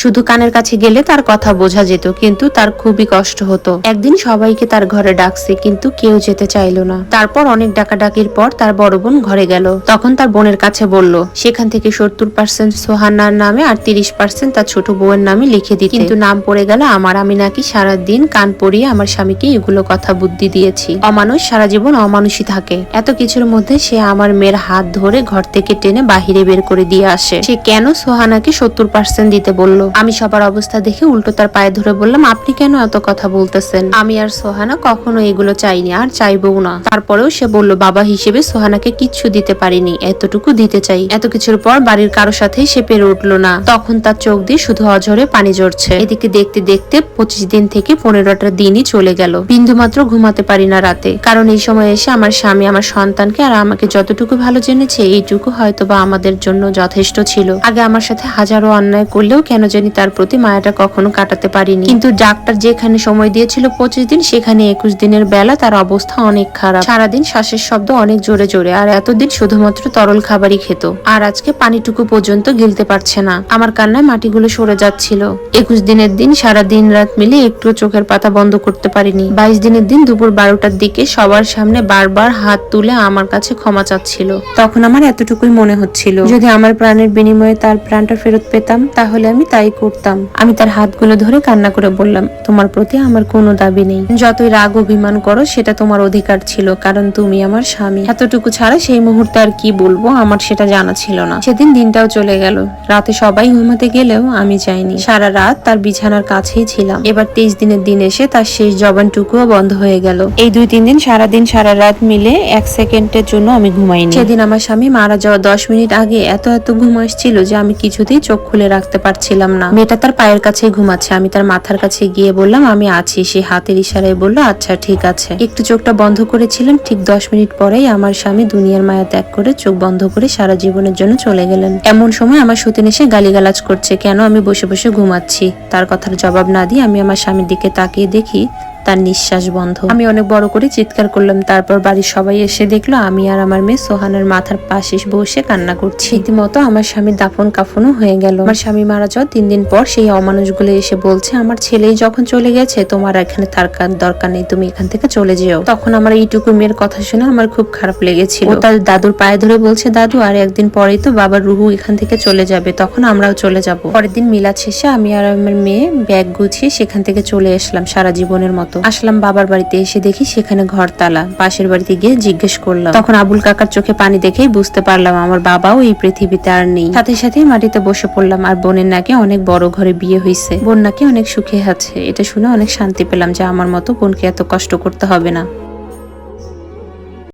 শুধু কানের কাছে গেলে তার কথা বোঝা যেত, কিন্তু তার খুবই কষ্ট হতো। একদিন সবাইকে তার ঘরে ডাকছে, কিন্তু কেউ যেতে চাইলো না। তারপর অনেক ডাকাডাকির পর তার বড় বোন ঘরে গেল। তখন তার বোনের কাছে বলল, সেখান থেকে সত্তর পার্সেন্ট সোহানার নামে আর তিরিশ পার্সেন্ট তার ছোট বউয়ের নামে লিখে দিতে। কিন্তু নাম পড়ে গেল, আমার আমি নাকি সারা দিন কান পড়িয়ে আমার স্বামীকে এগুলো কথা বুদ্ধি দিয়েছি। অমানুষ সারা জীবন অমানুষই থাকে। এত কিছুর মধ্যে সে আমার মেয়ের হাত ধরে ঘর থেকে টেনে বাহিরে বের করে দিয়ে আসে। সে কেন সোহানাকে সত্তর পার্সেন্ট দিতে বলল? আমি সবার অবস্থা দেখে উল্টো তার পায়ে ধরে বললাম, আপনি কেন এত কথা বলতেছেন? আমি আর সোহানা কখনো এগুলো চাইনি, আর চাইবও না। তারপরেও সে বলল, বাবা হিসেবে সোহানাকে কিচ্ছু দিতে পারিনি, এতটুকু দিতে চাই। এত কিছুর পর বাড়ির কারও সাথে সে পেরে উঠল না। তখন তার চোখ দিয়ে শুধু অঝরে পানি ঝরছে। এদিকে দেখতে দেখতে পঁচিশ দিন থেকে পনেরোটা দিনই চলে গেল। বিন্দু মাত্র ঘুমাতে পারি না রাতে। কারণ এই সময় এসে আমার স্বামী আমার সন্তানকে আর আমাকে যতটুকু ভালো জেনেছে, এইটুকু হয়তো বা আমাদের জন্য যথেষ্ট ছিল। আগে আমার সাথে হাজারো অন্যায় করলেও কেন জানি তার প্রতি মায়াটা কখনো কাটাতে পারিনি। কিন্তু ডাক্তার যেখানে সময় দিয়েছিল পঁচিশ দিন, সেখানে একুশ দিনের বেলা তার অবস্থা অনেক খারাপ। সারাদিন শ্বাসের শব্দ অনেক জোরে জোরে, আর এতদিন শুধুমাত্র তরল খাবারই খেত। আর আজকে পানিটুকু পর্যন্ত গিলতে পারছে না। আমার কান্নায় মাটিগুলো সরে যাচ্ছিল। একুশ দিনের দিন সারা দিন রাত মিলে একটু চোখের পাতা বন্ধ করতে পারিনি। বাইশ দিনের দিন দুপুর বারোটার দিকে সবার সামনে বারবার হাত তুলে আমার কাছে ক্ষমা চাচ্ছিল। তখন আমার এতটুকুই মনে হচ্ছিল। যদি আমার প্রাণের বিনিময়ে তার প্রাণটা ফেরত পেতাম, তাহলে আমি তাই করতাম। আমি তার হাতগুলো ধরে কান্না করে বললাম, তোমার প্রতি আমার কোনো দাবি নেই। যতই রাগ অভিমান করো, সেটা তোমার অধিকার ছিল, কারণ তুমি আমার স্বামী। এতটুকু ছাড়া সেই মুহূর্তে আর কি বলব, আমার সেটা জানা ছিল না। সেদিন দিনটাও চলে গেল। রাতে সবাই ঘুমাতে গেলেও আমি যাইনি। সারা রাত তার বিছানার কাছেই ছিলাম। এবার তেইশ দিনের দিন এসে তার শেষ জবানটুকুও বন্ধ হয়ে গেল। এই দুই তিন দিন সারা দিন সারা রাত মিলে এক সেকেন্ডের জন্য আমি ঘুমাইনি। সেদিন আমার স্বামী মারা যাওয়া দশ মিনিট আগে এত এত ঘুম আসছিল যে আমি কিছুতেই চোখ খুলে রাখতে পারছিলাম না। মেয়েটা তার পায়ের কাছে ঘুমাচ্ছে। আমি তার মাথার কাছে গিয়ে বললাম, আমি আছি। সে হাতের ইশারায় বলল আচ্ছা ঠিক আছে। একটু চোখটা বন্ধ করেছিলাম ঠিক দশ মিনিট পরেই আমার স্বামী দুনিয়ার মায়া ত্যাগ করে চোখ বন্ধ করে সারা জীবনের জন্য চলে গেলেন। এমন সময় আমার সতীন এসে গালিগালাজ করছে, কেন আমি বসে বসে ঘুমাচ্ছি? তার কথার জবাব না দিয়ে আমি আমার স্বামীর দিকে তাকিয়ে দেখি তার নিঃশ্বাস বন্ধ। আমি অনেক বড় করে চিৎকার করলাম, তারপর বাড়ির সবাই এসে দেখল আমি আর আমার মেয়ে সোহানের মাথার পাশে বসে কান্না করছি। রীতিমতো আমার স্বামীর দাফন কাফনও হয়ে গেল। আমার স্বামী মারা যাওয়ার তিন দিন পর সেই অমানুষগুলো এসে বলছে, আমার ছেলেই যখন চলে গেছে, তোমার এখানে থাকার দরকার নেই, তুমি এখান থেকে চলে যেও। তখন আমার এইটুকু মেয়ের কথা শুনে আমার খুব খারাপ লেগেছিল। তার দাদুর পায়ে ধরে বলছে, দাদু, আর একদিন পরেই তো বাবার রুহু এখান থেকে চলে যাবে, তখন আমরাও চলে যাব। পরের দিন মিলাদ শেষে আমি আর আমার মেয়ে ব্যাগ গুছিয়ে সেখান থেকে চলে আসলাম সারা জীবনের মতো। আসলাম বাবার বাড়িতে এসে দেখি সেখানে ঘর তালা পাশের বাড়িতে গিয়ে জিজ্ঞেস করলাম। তখন আবুল কাকার চোখে পানি দেখেই বুঝতে পারলাম আমার বাবাও এই পৃথিবীতে আর নেই। সাথে সাথে মাটিতে বসে পড়লাম আর বোনের নাকি অনেক বড় ঘরে বিয়ে হয়েছে বোন নাকি অনেক সুখে আছে। এটা শুনে অনেক শান্তি পেলাম যে আমার মতো বোনকে এত কষ্ট করতে হবে না।